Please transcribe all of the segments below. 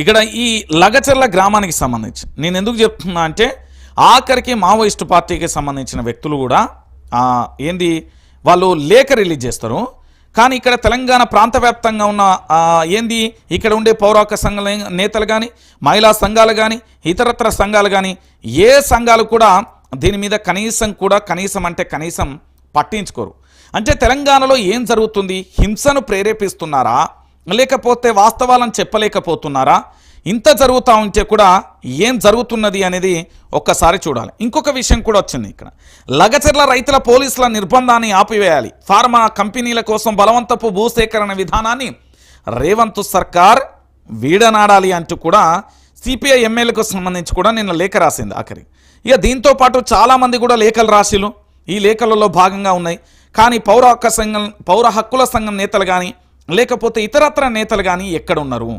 ఇక్కడ ఈ లగచర్ల గ్రామానికి సంబంధించి నేను ఎందుకు చెప్తున్నా అంటే ఆఖరికి మావోయిస్టు పార్టీకి సంబంధించిన వ్యక్తులు కూడా ఏంది వాళ్ళు లేఖ రిలీజ్ చేస్తారు. కానీ ఇక్కడ తెలంగాణ ప్రాంత వ్యాప్తంగా ఉన్న ఏంది ఇక్కడ ఉండే పౌరాక సంఘాల నేతలు కానీ మహిళా సంఘాలు కానీ ఇతరత్ర సంఘాలు కానీ ఏ సంఘాలు కూడా దీని మీద కనీసం కూడా కనీసం అంటే కనీసం పట్టించుకోరు. అంటే తెలంగాణలో ఏం జరుగుతుంది? హింసను ప్రేరేపిస్తున్నారా? లేకపోతే వాస్తవాలను చెప్పలేకపోతున్నారా? ఇంత జరుగుతూ ఉంటే కూడా ఏం జరుగుతున్నది అనేది ఒక్కసారి చూడాలి. ఇంకొక విషయం కూడా వచ్చింది ఇక్కడ. లగచర్ల రైతుల పోలీసుల నిర్బంధాన్ని ఆపివేయాలి. ఫార్మా కంపెనీల కోసం బలవంతపు భూసేకరణ విధానాన్ని రేవంత్ సర్కార్ వీడనాడాలి అంటూ కూడా సిపిఐ ఎమ్మెల్యేలకు సంబంధించి కూడా నిన్న లేఖ రాసింది ఆఖరి. ఇక దీంతో పాటు చాలామంది కూడా లేఖలు రాసిలు ఈ లేఖలలో భాగంగా ఉన్నాయి. కానీ పౌర హక్క సంఘం పౌర హక్కుల సంఘం నేతలు కానీ లేకపోతే ఇతరత్ర నేతలు కానీ ఎక్కడ ఉన్నారు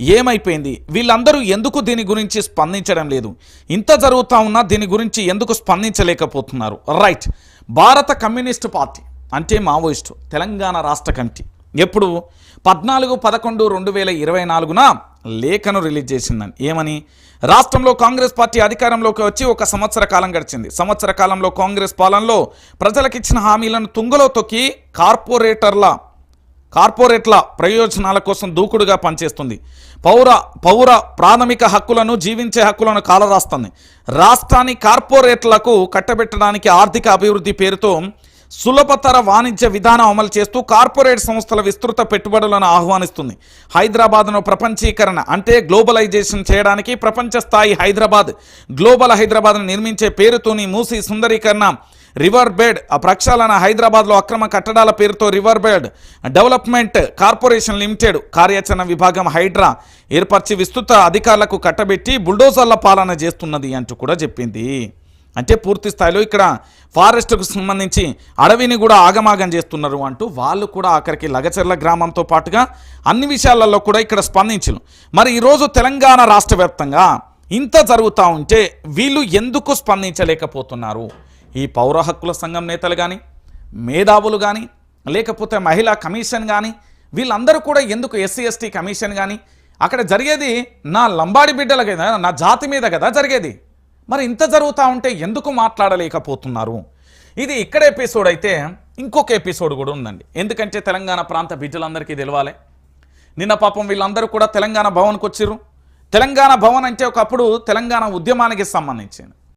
ఏమైపోయింది? వీళ్ళందరూ ఎందుకు దీని గురించి స్పందించడం లేదు? ఇంత జరుగుతూ ఉన్నా దీని గురించి ఎందుకు స్పందించలేకపోతున్నారు? రైట్. భారత కమ్యూనిస్టు పార్టీ అంటే మావోయిస్టు తెలంగాణ రాష్ట్ర కమిటీ. ఎప్పుడు? పద్నాలుగు పదకొండు రెండు వేల ఇరవై నాలుగున లేఖను రిలీజ్ చేసిందని. ఏమని? రాష్ట్రంలో కాంగ్రెస్ పార్టీ అధికారంలోకి వచ్చి ఒక సంవత్సర కాలం గడిచింది. సంవత్సర కాలంలో కాంగ్రెస్ పాలనలో ప్రజలకు ఇచ్చిన హామీలను తుంగలో తొక్కి కార్పొరేటర్ల కార్పొరేట్ల ప్రయోజనాల కోసం దూకుడుగా పనిచేస్తుంది. పౌర పౌర ప్రాథమిక హక్కులను జీవించే హక్కులను కాలరాస్తుంది. రాష్ట్రాన్ని కార్పొరేట్లకు కట్టబెట్టడానికి ఆర్థిక అభివృద్ధి పేరుతో సులభతర వాణిజ్య విధానం అమలు చేస్తూ కార్పొరేట్ సంస్థల విస్తృత పెట్టుబడులను ఆహ్వానిస్తుంది. హైదరాబాద్ను ప్రపంచీకరణ అంటే గ్లోబలైజేషన్ చేయడానికి ప్రపంచ స్థాయి హైదరాబాద్ గ్లోబల్ హైదరాబాద్ను నిర్మించే పేరుతోని మూసి సుందరీకరణ రివర్ బెడ్ ఆ ప్రక్షాళన హైదరాబాద్లో అక్రమ కట్టడాల పేరుతో river bed development corporation limited కార్యాచరణ విభాగం హైడ్రా ఏర్పరిచి విస్తృత అధికారులకు కట్టబెట్టి బుల్డోజర్ల పాలన చేస్తున్నది అంటూ కూడా చెప్పింది. అంటే పూర్తి స్థాయిలో ఇక్కడ ఫారెస్ట్కు సంబంధించి అడవిని కూడా ఆగమాగం చేస్తున్నారు అంటూ వాళ్ళు కూడా ఆఖరికి లగచర్ల గ్రామంతో పాటుగా అన్ని విషయాలలో కూడా ఇక్కడ స్పందించను. మరి ఈరోజు తెలంగాణ రాష్ట్ర వ్యాప్తంగా ఇంత జరుగుతూ ఉంటే వీళ్ళు ఎందుకు స్పందించలేకపోతున్నారు? ఈ పౌర హక్కుల సంఘం నేతలు కానీ మేధావులు కానీ లేకపోతే మహిళా కమిషన్ కానీ వీళ్ళందరూ కూడా ఎందుకు ఎస్సీ ఎస్టీ కమిషన్ కానీ అక్కడ జరిగేది నా లంబాడి బిడ్డల కదా నా జాతి మీద కదా జరిగేది. మరి ఇంత జరుగుతూ ఉంటే ఎందుకు మాట్లాడలేకపోతున్నారు? ఇది ఇక్కడ ఎపిసోడ్ అయితే ఇంకొక ఎపిసోడ్ కూడా ఉందండి. ఎందుకంటే తెలంగాణ ప్రాంత బిడ్డలందరికీ తెలవాలి. నిన్న పాపం వీళ్ళందరూ కూడా తెలంగాణ భవన్కి వచ్చిర్రు తెలంగాణ భవన్ అంటే ఒకప్పుడు తెలంగాణ ఉద్యమానికి సంబంధించింది.